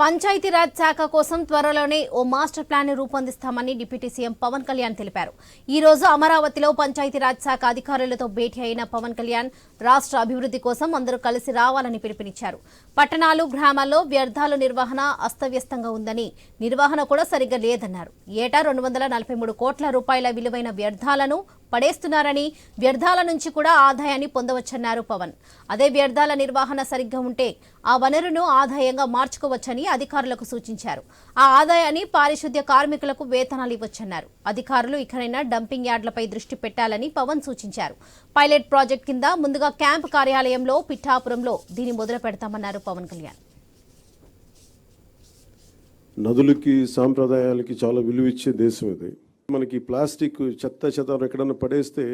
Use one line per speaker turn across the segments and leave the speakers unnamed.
పంచాయతీరాజ్ శాఖ కోసం త్వరలోనే ఓ మాస్టర్ ప్లాన్ని రూపొందిస్తామని డిప్యూటీ సీఎం పవన్ కళ్యాణ్ తెలిపారు. ఈ రోజు అమరావతిలో పంచాయతీరాజ్ శాఖ అధికారులతో భేటీ అయిన పవన్ కళ్యాణ్ రాష్ట్ర అభివృద్ధి కోసం అందరూ కలిసి రావాలని పిలుపునిచ్చారు. పట్టణాలు గ్రామాల్లో వ్యర్థాల నిర్వహణ అస్తవ్యస్తంగా ఉందని నిర్వహణ కూడా సరిగ్గా లేదన్నారు. ఏటా రెండు వందల నలభై మూడు కోట్ల రూపాయల విలువైన వ్యర్థాలను పడేస్తున్నారని వ్యర్థాల నుంచి కూడా ఆదాయాన్ని పొందవచ్చన్నారు పవన్. అదే వ్యర్థాల నిర్వహణ సరిగ్గా ఉంటే ఆ వనరును ఆదాయంగా మార్చుకోవచ్చని అధికారులకు సూచించారు. ఆ ఆదాయాన్ని పారిశుద్ధ్య కార్మికులకు వేతనాలు ఇవ్వచ్చన్నారు. అధికారులు ఇకనైనా డంపింగ్ యార్డులపై దృష్టి పెట్టాలని పవన్ సూచించారు. పైలట్ ప్రాజెక్ట్ కింద ముందుగా క్యాంప్ కార్యాలయంలో పిఠాపురంలో దీన్ని మొదలు పెడతామన్నారు పవన్ కళ్యాణ్.
నదులకి సాంప్రదాయాలకి చాలా విలువ ఇచ్చే దేశం ఇది. మనకి ప్లాస్టిక్ చెత్త చెత్త ఎక్కడన్నా పడేస్తే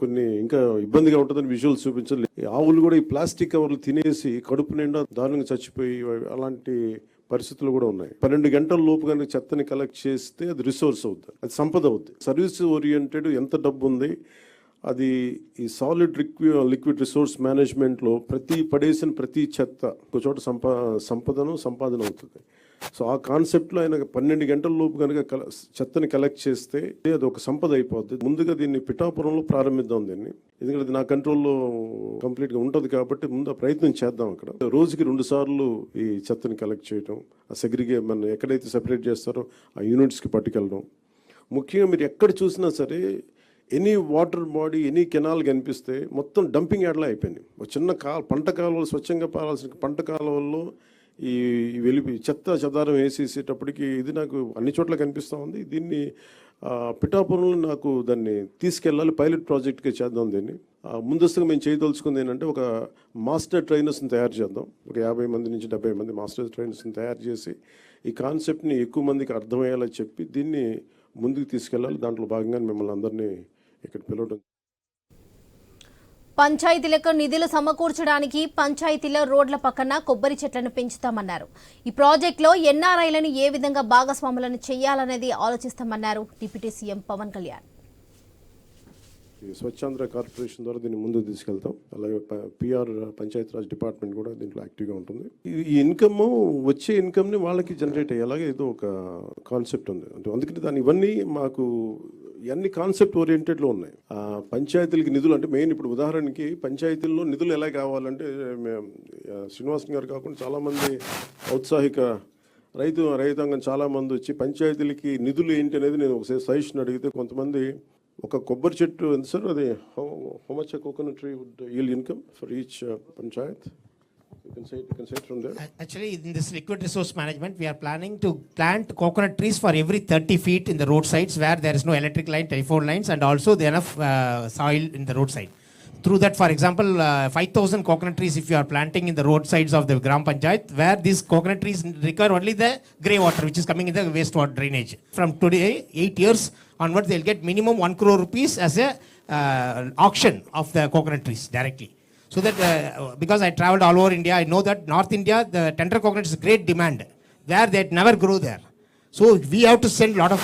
కొన్ని ఇంకా ఇబ్బందిగా ఉంటుందని విజువల్స్ చూపించాలి ఈ ఆవులు కూడా ఈ ప్లాస్టిక్ కవర్లు తినేసి కడుపు నిండా దారుణంగా చచ్చిపోయి అలాంటి పరిస్థితులు కూడా ఉన్నాయి. పన్నెండు గంటల లోపు కనుక చెత్తని కలెక్ట్ చేస్తే అది రిసోర్స్ అవుతుంది అది సంపద అవుతుంది సర్వీస్ ఓరియంటెడ్ ఎంత డబ్బు ఉంది అది ఈ సాలిడ్ లిక్వి లిక్విడ్ రిసోర్స్ మేనేజ్మెంట్లో ప్రతి పడేసిన ప్రతి చెత్త ఒక చోట సంపా సంపదను సంపాదన అవుతుంది. సో ఆ కాన్సెప్ట్లో ఆయన పన్నెండు గంటల లోపు కనుక కల- చెత్తని కలెక్ట్ చేస్తే అది ఒక సంపద అయిపోద్ది. ముందుగా దీన్ని పిఠాపురంలో ప్రారంభిద్దాం దీన్ని. ఎందుకంటే అది నా కంట్రోల్లో కంప్లీట్గా ఉంటుంది కాబట్టి ముందు ఆ ప్రయత్నం చేద్దాం అక్కడ. రోజుకి రెండు సార్లు ఈ చెత్తని కలెక్ట్ చేయడం ఆ సెగ్రిగే మన ఎక్కడైతే సెపరేట్ చేస్తారో ఆ యూనిట్స్కి పట్టుకెళ్ళడం. ముఖ్యంగా మీరు ఎక్కడ చూసినా సరే any water body any canal కనిపిస్తే మొత్తం డంపింగ్ యార్డ్లా అయిపోయింది. ఒక చిన్న కాల పంట కాలువలు స్వచ్ఛంగా పారాల్సిన పంట కాలువల్లో ఈ వెలిపి చెత్త చెదారం వేసేసేటప్పటికి ఇది నాకు అన్ని చోట్ల కనిపిస్తూ ఉంది. దీన్ని పిఠాపురంలో నాకు దాన్ని తీసుకెళ్ళాలి పైలట్ ప్రాజెక్ట్గా చేద్దాం దీన్ని. ముందస్తుగా మేము చేయదలుచుకుంది ఏంటంటే ఒక మాస్టర్ ట్రైనర్స్ని తయారు చేద్దాం. ఒక యాభై మంది నుంచి డెబ్బై మంది మాస్టర్ ట్రైనర్స్ని తయారు చేసి ఈ కాన్సెప్ట్ని ఎక్కువ మందికి అర్థమయ్యేలా చెప్పి దీన్ని ముందుకు తీసుకెళ్ళాలి. దాంట్లో భాగంగా మిమ్మల్ని అందరినీ ఇక్కడ పిలవడం
పంచాయతీలకు నిధులు సమకూర్చడానికి పంచాయతీల రోడ్ల పక్కన కొబ్బరి చెట్లను పెంచుతామన్నారు. ఈ ప్రాజెక్టులో ఎన్ఆర్ఐలను ఏ విధంగా భాగస్వాములను చేయాలనేది ఆలోచిస్తామన్నారు deputy CM Pawan Kalyan.
Swachhandhra Corporation ద్వారా దీన్ని ముందుకు తీసుకెళ్తాం. అలాగే పిఆర్ పంచాయతీరాజ్ డిపార్ట్మెంట్ కూడా దీంట్లో యాక్టివ్గా ఉంటుంది. ఈ- ఈ ఇన్కమ్ వచ్చే ఇన్కమ్ని వాళ్ళకి జనరేట్ అయ్యేలాగా ఏదో ఒక కాన్సెప్ట్ ఉంది. అంటే అందుకని దాని ఇవన్నీ మాకు ఇవన్నీ కాన్సెప్ట్ ఓరియంటెడ్లో ఉన్నాయి. ఆ, పంచాయతీలకి నిధులు అంటే మెయిన్ ఇప్పుడు ఉదాహరణకి పంచాయతీల్లో నిధులు ఎలా కావాలంటే మేము, శ్రీనివాసన్ గారు కాకుండా చాలామంది ఔత్సాహిక రైతు రైతాంగం చాలామంది వచ్చి పంచాయతీలకి నిధులు ఏంటి అనేది నేను ఒకసారి సజెషన్ అడిగితే కొంతమంది ఒక కొబ్బరి చెట్టు ఎంత సార్? అది how much coconut tree would yield income for each panchayat? You can say it, you can say it from there.
Actually, in this liquid resource management, we are planning to plant coconut trees for every 30 feet in the roadsides where there is no electric line, telephone lines, and also there enough uh, soil in the roadside. Through that, for example, uh, 5,000 coconut trees if you are planting in the roadsides of the Gram Panchayat, where these coconut trees require only the grey water which is coming in the wastewater drainage. From today, eight years onwards, they'll get minimum 1 crore rupees as a uh, auction of the coconut trees directly. So that uh, because I traveled all over India, I know that North India, the tender coconut is great demand, where they never grow there. So we have to send lot of.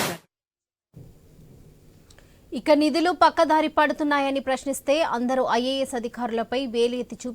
ఇక నిధులు పక్కదారి పడుతున్నాయని ప్రశ్నిస్తే అందరూ IAS అధికారులపై వేలు ఎత్తి చూపి